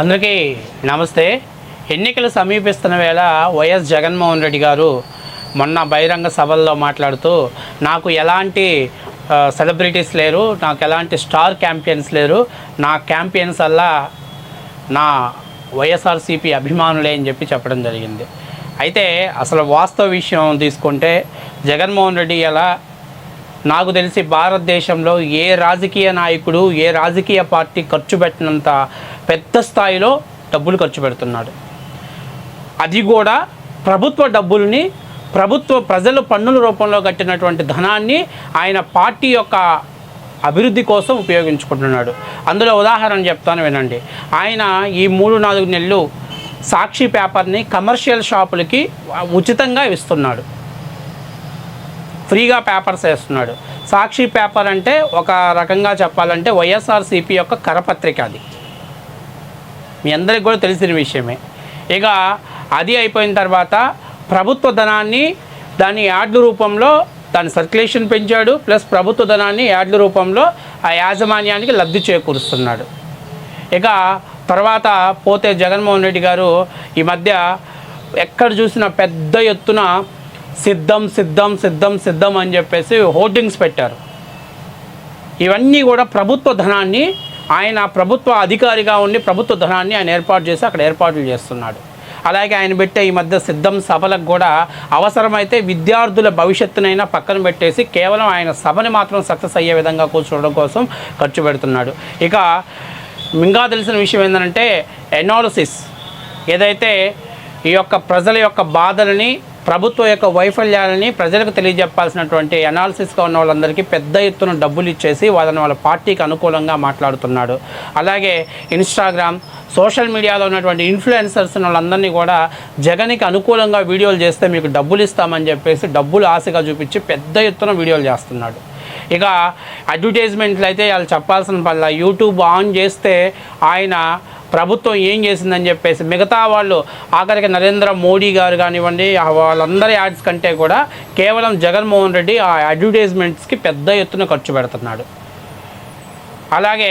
అందరికీ నమస్తే. ఎన్నికలు సమీపిస్తున్న వేళ వైఎస్ జగన్మోహన్ రెడ్డి గారు మొన్న బహిరంగ సభల్లో మాట్లాడుతూ నాకు ఎలాంటి సెలబ్రిటీస్ లేరు నాకు ఎలాంటి స్టార్ క్యాంపియన్స్ లేరు నా క్యాంపియన్స్ అల్లా నా వైఎస్ఆర్సీపీ అభిమానులే అని చెప్పి చెప్పడం జరిగింది. అయితే అసలు వాస్తవ విషయం తీసుకుంటే జగన్మోహన్ రెడ్డి ఎలా నాకు తెలిసి భారతదేశంలో ఏ రాజకీయ నాయకుడు ఏ రాజకీయ పార్టీ ఖర్చు పెట్టినంత పెద్ద స్థాయిలో డబ్బులు ఖర్చు పెడుతున్నాడు. అది కూడా ప్రభుత్వ డబ్బుల్ని ప్రభుత్వ ప్రజలు పన్నుల రూపంలో కట్టినటువంటి ధనాన్ని ఆయన పార్టీ యొక్క అభివృద్ధి కోసం ఉపయోగించుకుంటున్నాడు. అందులో ఉదాహరణ చెప్తాను వినండి. ఆయన ఈ మూడు నాలుగు నెలలు సాక్షి పేపర్ని కమర్షియల్ షాపులకి ఉచితంగా ఇస్తున్నాడు. ఫ్రీగా పేపర్స్ వేస్తున్నాడు. సాక్షి పేపర్ అంటే ఒక రకంగా చెప్పాలంటే వైఎస్ఆర్సీపీ యొక్క కరపత్రిక అది. మీ అందరికి కూడా తెలిసిన విషయమే. ఇక అది అయిపోయిన తర్వాత ప్రభుత్వ ధనాన్ని దాని యాడ్ల రూపంలో దాని సర్క్యులేషన్ పెంచాడు ప్లస్ ప్రభుత్వ ధనాన్ని యాడ్ల రూపంలో ఆ యాజమాన్యానికి లబ్ధి చేకూరుస్తున్నాడు. ఇక తర్వాత పోతే జగన్మోహన్ రెడ్డి గారు ఈ మధ్య ఎక్కడ చూసినా పెద్ద ఎత్తున సిద్ధం సిద్ధం సిద్ధం సిద్ధం అని చెప్పేసి హోర్డింగ్స్ పెట్టారు. ఇవన్నీ కూడా ప్రభుత్వ ధనాన్ని ఆయన ప్రభుత్వ అధికారిగా ఉండి ప్రభుత్వ ధనాన్ని ఆయన ఏర్పాటు చేసి అక్కడ ఏర్పాట్లు చేస్తున్నాడు. అలాగే ఆయన పెట్టే ఈ మధ్య సిద్ధం సభలకు కూడా అవసరమైతే విద్యార్థుల భవిష్యత్తునైనా పక్కన పెట్టేసి కేవలం ఆయన సభని మాత్రం సక్సెస్ అయ్యే విధంగా కూర్చోవడం కోసం ఖర్చు పెడుతున్నాడు. ఇక ఇంకా తెలిసిన విషయం ఏంటంటే ఎనాలసిస్ ఏదైతే ఈ యొక్క ప్రజల యొక్క బాధలని ప్రభుత్వం యొక్క వైఫల్యాలని ప్రజలకు తెలియజెప్పాల్సినటువంటి అనాలిసిస్గా ఉన్న వాళ్ళందరికీ పెద్ద ఎత్తున డబ్బులు ఇచ్చేసి వాళ్ళని వాళ్ళ పార్టీకి అనుకూలంగా మాట్లాడుతున్నాడు. అలాగే ఇన్స్టాగ్రామ్ సోషల్ మీడియాలో ఉన్నటువంటి ఇన్ఫ్లుయెన్సర్స్ వాళ్ళందరినీ కూడా జగన్కి అనుకూలంగా వీడియోలు చేస్తే మీకు డబ్బులు ఇస్తామని చెప్పేసి డబ్బులు ఆశగా చూపించి పెద్ద ఎత్తున వీడియోలు చేస్తున్నాడు. ఇక అడ్వర్టైజ్మెంట్లు అయితే వాళ్ళు చెప్పాల్సిన పల్ల యూట్యూబ్ ఆన్ చేస్తే ఆయన ప్రభుత్వం ఏం చేసిందని చెప్పేసి మిగతా వాళ్ళు ఆఖరికి నరేంద్ర మోడీ గారు కానివ్వండి వాళ్ళందరి యాడ్స్ కంటే కూడా కేవలం జగన్మోహన్ రెడ్డి ఆ అడ్వర్టైజ్మెంట్స్కి పెద్ద ఎత్తున ఖర్చు పెడుతున్నాడు. అలాగే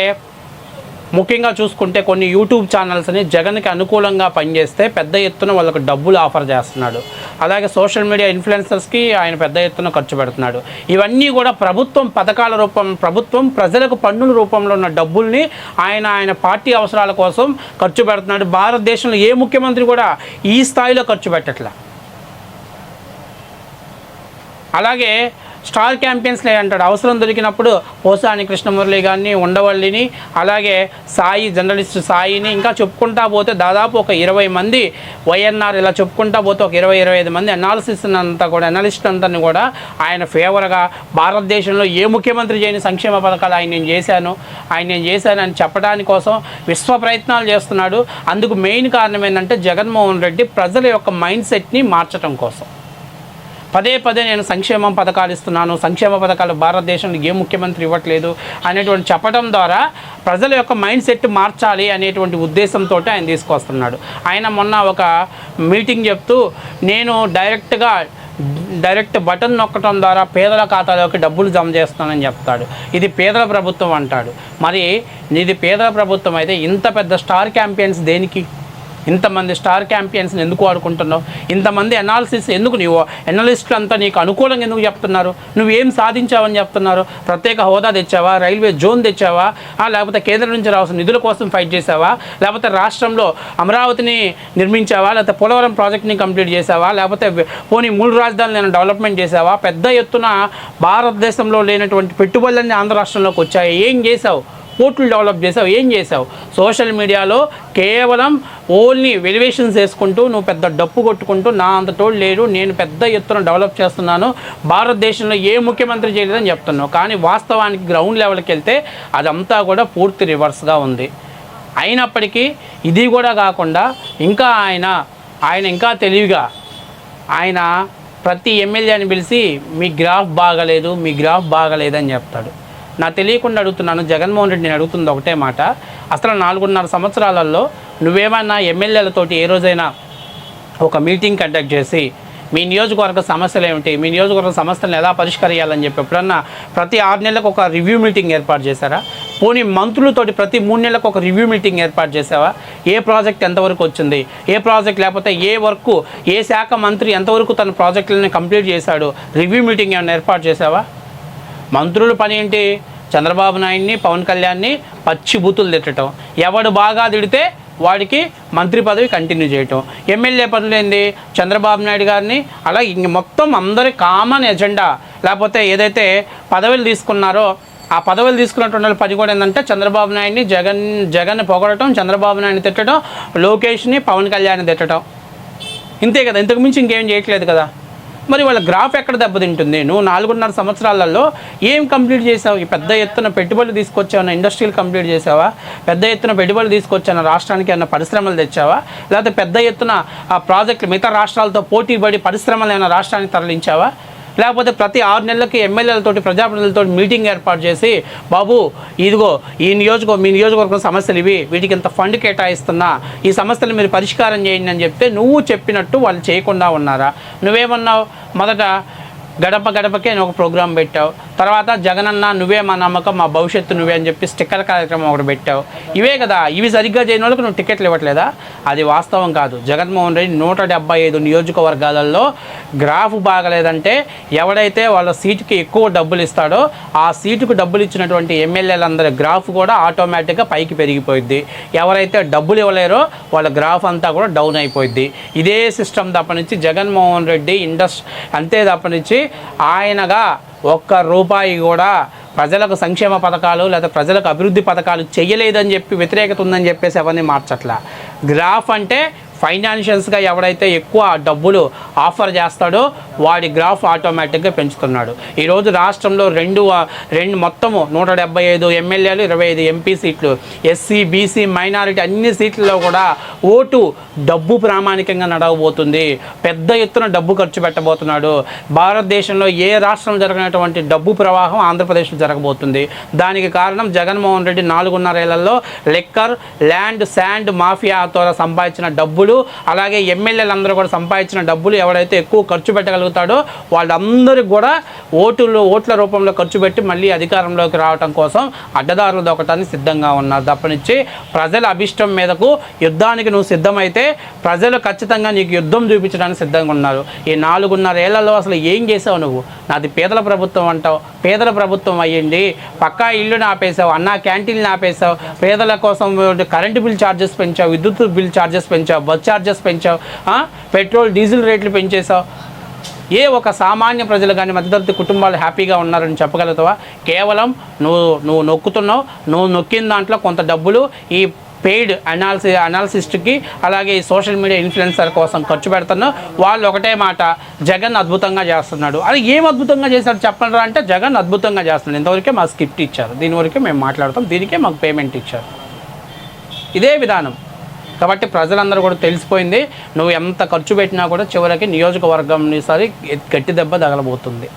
ముఖ్యంగా చూసుకుంటే కొన్ని యూట్యూబ్ ఛానల్స్ని జగన్కి అనుకూలంగా పనిచేస్తే పెద్ద ఎత్తున వాళ్ళకు డబ్బులు ఆఫర్ చేస్తున్నాడు. అలాగే సోషల్ మీడియా ఇన్ఫ్లుయెన్సర్స్కి ఆయన పెద్ద ఎత్తున ఖర్చు పెడుతున్నాడు. ఇవన్నీ కూడా ప్రభుత్వం పథకాల రూపం ప్రభుత్వం ప్రజలకు పన్నుల రూపంలో ఉన్న డబ్బుల్ని ఆయన ఆయన పార్టీ అవసరాల కోసం ఖర్చు పెడుతున్నాడు. భారతదేశంలో ఏ ముఖ్యమంత్రి కూడా ఈ స్థాయిలో ఖర్చు పెట్టట్లా. అలాగే స్టార్ క్యాంపెయిన్స్లే అంటాడు. అవసరం దొరికినప్పుడు పోసాని కృష్ణమురళి గారిని ఉండవల్లిని అలాగే సాయి జర్నలిస్ట్ సాయిని ఇంకా చెప్పుకుంటా పోతే దాదాపు ఒక ఇరవై మంది వైఎన్ఆర్ ఇలా చెప్పుకుంటా పోతే ఒక ఇరవై ఇరవై ఐదు మంది అనాలిసిస్ అంతా కూడా అనాలిస్ట్ అంతా కూడా ఆయన ఫేవర్గా భారతదేశంలో ఏ ముఖ్యమంత్రి చేయని సంక్షేమ పథకాలు ఆయన నేను చేశాను ఆయన నేను చేశాను అని చెప్పడానికి కోసం విశ్వ ప్రయత్నాలు చేస్తున్నాడు. అందుకు మెయిన్ కారణం ఏంటంటే జగన్మోహన్ రెడ్డి ప్రజల యొక్క మైండ్ సెట్ని మార్చడం కోసం. పదే పదే నేను సంక్షేమం పథకాలు ఇస్తున్నాను. సంక్షేమ పథకాలు భారతదేశంలో ఏ ముఖ్యమంత్రి ఇవ్వట్లేదు అనేటువంటి చెప్పడం ద్వారా ప్రజల యొక్క మైండ్ సెట్ మార్చాలి అనేటువంటి ఉద్దేశంతో ఆయన తీసుకొస్తున్నాడు. ఆయన మొన్న ఒక మీటింగ్ చెప్తూ నేను డైరెక్ట్గా డైరెక్ట్ బటన్ నొక్కడం ద్వారా పేదల ఖాతాలోకి డబ్బులు జమ చేస్తానని చెప్తాడు. ఇది పేదల ప్రభుత్వం అంటాడు. మరి ఇది పేదల ప్రభుత్వం అయితే ఇంత పెద్ద స్టార్ క్యాంపెయిన్స్ దేనికి? ఇంతమంది స్టార్ క్యాంపియన్స్ని ఎందుకు వాడుకుంటున్నావు ఇంతమంది అనాలిసిస్ ఎందుకు నీవు? ఎనలిస్టులు అంతా నీకు అనుకూలంగా ఎందుకు చెప్తున్నారు? నువ్వేం సాధించావని చెప్తున్నారు? ప్రత్యేక హోదా తెచ్చావా? రైల్వే జోన్ తెచ్చావా? లేకపోతే కేంద్రం నుంచి రావాల్సిన నిధుల కోసం ఫైట్ చేసావా లేకపోతే రాష్ట్రంలో అమరావతిని నిర్మించావా? లేకపోతే పోలవరం ప్రాజెక్ట్ని కంప్లీట్ చేసావా లేకపోతే పోనీ మూడు రాజధానులను డెవలప్మెంట్ చేసావా పెద్ద ఎత్తున భారతదేశంలో లేనటువంటి పెట్టుబడులన్నీ ఆంధ్ర రాష్ట్రంలోకి వచ్చాయి. ఏం చేసావు పోర్టులు డెవలప్ చేసావు. ఏం చేసావు? సోషల్ మీడియాలో కేవలం ఓన్లీ వెలివేషన్స్ వేసుకుంటూ నువ్వు పెద్ద డప్పు కొట్టుకుంటూ నా అంత తోడు లేడు నేను పెద్ద ఎత్తున డెవలప్ చేస్తున్నాను భారతదేశంలో ఏ ముఖ్యమంత్రి చేయలేదని చెప్తున్నావు. కానీ వాస్తవానికి గ్రౌండ్ లెవెల్కి వెళ్తే అదంతా కూడా పూర్తి రివర్స్గా ఉంది. అయినప్పటికీ ఇది కూడా కాకుండా ఇంకా ఆయన ఆయన ఇంకా తెలివిగా ఆయన ప్రతి ఎమ్మెల్యేని పిలిచి మీ గ్రాఫ్ బాగలేదు మీ గ్రాఫ్ బాగలేదని చెప్తాడు. నా తెలియకుండా అడుగుతున్నాను జగన్మోహన్ రెడ్డి నేను అడుగుతుంది ఒకటే మాట. అసలు నాలుగున్నర సంవత్సరాలలో నువ్వేమన్నా ఎమ్మెల్యేలతోటి ఏ రోజైనా ఒక మీటింగ్ కండక్ట్ చేసి మీ నియోజకవర్గ సమస్యలు ఏమిటి మీ నియోజకవర్గ సమస్యలను ఎలా పరిష్కరించాలని చెప్పి ఎప్పుడన్నా ప్రతి ఆరు నెలలకు ఒక రివ్యూ మీటింగ్ ఏర్పాటు చేశారా? పోనీ మంత్రులతోటి ప్రతి మూడు నెలలకు ఒక రివ్యూ మీటింగ్ ఏర్పాటు చేసావా ఏ ప్రాజెక్ట్ ఎంతవరకు వచ్చింది? ఏ ప్రాజెక్ట్ లేకపోతే ఏ వర్క్ ఏ శాఖ మంత్రి ఎంతవరకు తన ప్రాజెక్టులను కంప్లీట్ చేశాడు? రివ్యూ మీటింగ్ ఏమైనా ఏర్పాటు చేసావా మంత్రుల పని ఏంటి? చంద్రబాబు నాయుడిని పవన్ కళ్యాణ్ని పచ్చి బూతులు తిట్టడం. ఎవడు బాగా తిడితే వాడికి మంత్రి పదవి కంటిన్యూ చేయటం. ఎమ్మెల్యే పనులు ఏంది? చంద్రబాబు నాయుడు గారిని అలా ఇంక మొత్తం అందరి కామన్ ఎజెండా లేకపోతే ఏదైతే పదవులు తీసుకున్నారో ఆ పదవులు తీసుకున్నటువంటి పని కూడా ఏంటంటే చంద్రబాబు నాయుడిని జగన్ జగన్ పొగడటం చంద్రబాబు నాయుడిని తిట్టడం లోకేష్ని పవన్ కళ్యాణ్ని తిట్టడం. ఇంతే కదా. ఇంతకుమించి ఇంకేం చేయట్లేదు కదా. మరి వాళ్ళ గ్రాఫ్ ఎక్కడ దెబ్బతింటుంది? నువ్వు నాలుగున్నర సంవత్సరాలలో ఏం కంప్లీట్ చేసావు? ఈ పెద్ద ఎత్తున పెట్టుబడులు తీసుకొచ్చావు ఇండస్ట్రీలు కంప్లీట్ చేసావా? పెద్ద ఎత్తున పెట్టుబడులు తీసుకొచ్చాను రాష్ట్రానికి ఏమైనా పరిశ్రమలు తెచ్చావా? లేకపోతే పెద్ద ఎత్తున ఆ ప్రాజెక్టులు మిగతా రాష్ట్రాలతో పోటీ పడి పరిశ్రమలు ఏమైనా రాష్ట్రానికి తరలించావా? లేకపోతే ప్రతి ఆరు నెలలకి ఎమ్మెల్యేలతోటి ప్రజాప్రతినిధులతో మీటింగ్ ఏర్పాటు చేసి బాబు ఇదిగో ఈ నియోజకవర్గం మీ నియోజకవర్గం సమస్యలు ఇవి వీటికి ఇంత ఫండ్ కేటాయిస్తున్నా ఈ సమస్యలు మీరు పరిష్కారం చేయండి అని చెప్తే నువ్వు చెప్పినట్టు వాళ్ళు చేయకుండా ఉన్నారా? నువ్వేమన్నావు? మొదట గడప గడపకే నువ్వు ఒక ప్రోగ్రాం పెట్టావు తర్వాత జగనన్న నువ్వే మా నమ్మకం మా భవిష్యత్తు నువ్వే అని చెప్పి స్టిక్కర్ కార్యక్రమం ఒకటి పెట్టావు. ఇవే కదా ఇవి సరిగ్గా చేయని వాళ్ళకి నువ్వు టికెట్లు ఇవ్వట్లేదా? అది వాస్తవం కాదు. జగన్మోహన్ రెడ్డి నూట డెబ్బై ఐదు నియోజకవర్గాలలో గ్రాఫ్ బాగలేదంటే ఎవడైతే వాళ్ళ సీటుకి ఎక్కువ డబ్బులు ఇస్తాడో ఆ సీటుకు డబ్బులు ఇచ్చినటువంటి ఎమ్మెల్యేలందరి గ్రాఫ్ కూడా ఆటోమేటిక్గా పైకి పెరిగిపోయింది ఎవరైతే డబ్బులు ఇవ్వలేరో వాళ్ళ గ్రాఫ్ అంతా కూడా డౌన్ అయిపోయింది ఇదే సిస్టమ్ తప్పనించి జగన్మోహన్ రెడ్డి ఇండస్ అంతే తప్పనించి ఆయనగా ఒక్క రూపాయి కూడా ప్రజలకు సంక్షేమ పథకాలు లేదా ప్రజలకు అభివృద్ధి పథకాలు చేయలేదని చెప్పి వ్యతిరేకత ఉందని చెప్పేసి ఎవరిని మార్చట్లా? గ్రాఫ్ అంటే ఫైనాన్షియల్స్గా ఎవడైతే ఎక్కువ డబ్బులు ఆఫర్ చేస్తాడో వాడి గ్రాఫ్ ఆటోమేటిక్గా పెంచుతున్నాడు. ఈరోజు రాష్ట్రంలో రెండు రెండు మొత్తము నూట డెబ్బై ఐదు ఎమ్మెల్యేలు ఇరవై ఐదు ఎంపీ సీట్లు. ఎస్సీ బీసీ మైనారిటీ అన్ని సీట్లలో కూడా ఓటు డబ్బు ప్రామాణికంగా నడవబోతుంది. పెద్ద ఎత్తున డబ్బు ఖర్చు పెట్టబోతున్నాడు. భారతదేశంలో ఏ రాష్ట్రం జరగనటువంటి డబ్బు ప్రవాహం ఆంధ్రప్రదేశ్లో జరగబోతుంది. దానికి కారణం జగన్మోహన్ రెడ్డి నాలుగున్నరేళ్ళలో లెక్కర్ ల్యాండ్ శాండ్ మాఫియాతో సంపాదించిన డబ్బులు అలాగే ఎమ్మెల్యేలందరూ కూడా సంపాదించిన డబ్బులు ఎవడైతే ఎక్కువ ఖర్చు పెట్టగలుగుతాడో వాళ్ళందరికీ కూడా ఓటులు ఓట్ల రూపంలో ఖర్చు పెట్టి మళ్ళీ అధికారంలోకి రావటం కోసం అడ్డదారులు దొక్కటానికి సిద్ధంగా ఉన్నారు. తప్పనిచ్చి ప్రజల అభిష్టం మీదకు యుద్ధానికి నువ్వు సిద్ధమైతే ప్రజలు ఖచ్చితంగా నీకు యుద్ధం చూపించడానికి సిద్ధంగా ఉన్నారు. ఈ నాలుగున్నర ఏళ్ళలో అసలు ఏం చేసావు నువ్వు? నాది పేదల ప్రభుత్వం అంటావు. పేదల ప్రభుత్వం అయ్యింది. పక్కా ఇల్లు ఆపేసావు అన్నా క్యాంటీన్లు ఆపేసావు పేదల కోసం కరెంటు బిల్ ఛార్జెస్ పెంచావు. విద్యుత్ బిల్ ఛార్జెస్ పెంచావు. బస్ ఛార్జెస్ పెంచావు. పెట్రోల్ డీజిల్ రేట్లు పెంచేసావు ఏ ఒక సామాన్య ప్రజలు కానీ మధ్యతరగతి కుటుంబాలు హ్యాపీగా ఉన్నారని చెప్పగలుగుతావా? కేవలం నువ్వు నువ్వు నొక్కుతున్నావు నువ్వు నొక్కిన దాంట్లో కొంత డబ్బులు ఈ పెయిడ్ అనాలిసి అనాలిసిస్ట్కి అలాగే ఈ సోషల్ మీడియా ఇన్ఫ్లుయెన్సర్ కోసం ఖర్చు పెడుతున్నావు. వాళ్ళు ఒకటే మాట జగన్ అద్భుతంగా చేస్తున్నాడు. అది ఏం అద్భుతంగా చేశాడు చెప్పండి అంటే జగన్ అద్భుతంగా చేస్తున్నాడు. ఇంతవరకే మాకు స్క్రిప్ట్ ఇచ్చారు. దీని వరకే మేము మాట్లాడతాం. దీనికే మాకు పేమెంట్ ఇచ్చారు. ఇదే విధానం. కాబట్టి ప్రజలందరూ కూడా తెలిసిపోయింది. నువ్వు ఎంత ఖర్చు పెట్టినా కూడా చివరికి నియోజకవర్గం సరి గట్టి దెబ్బ తగలబోతుంది.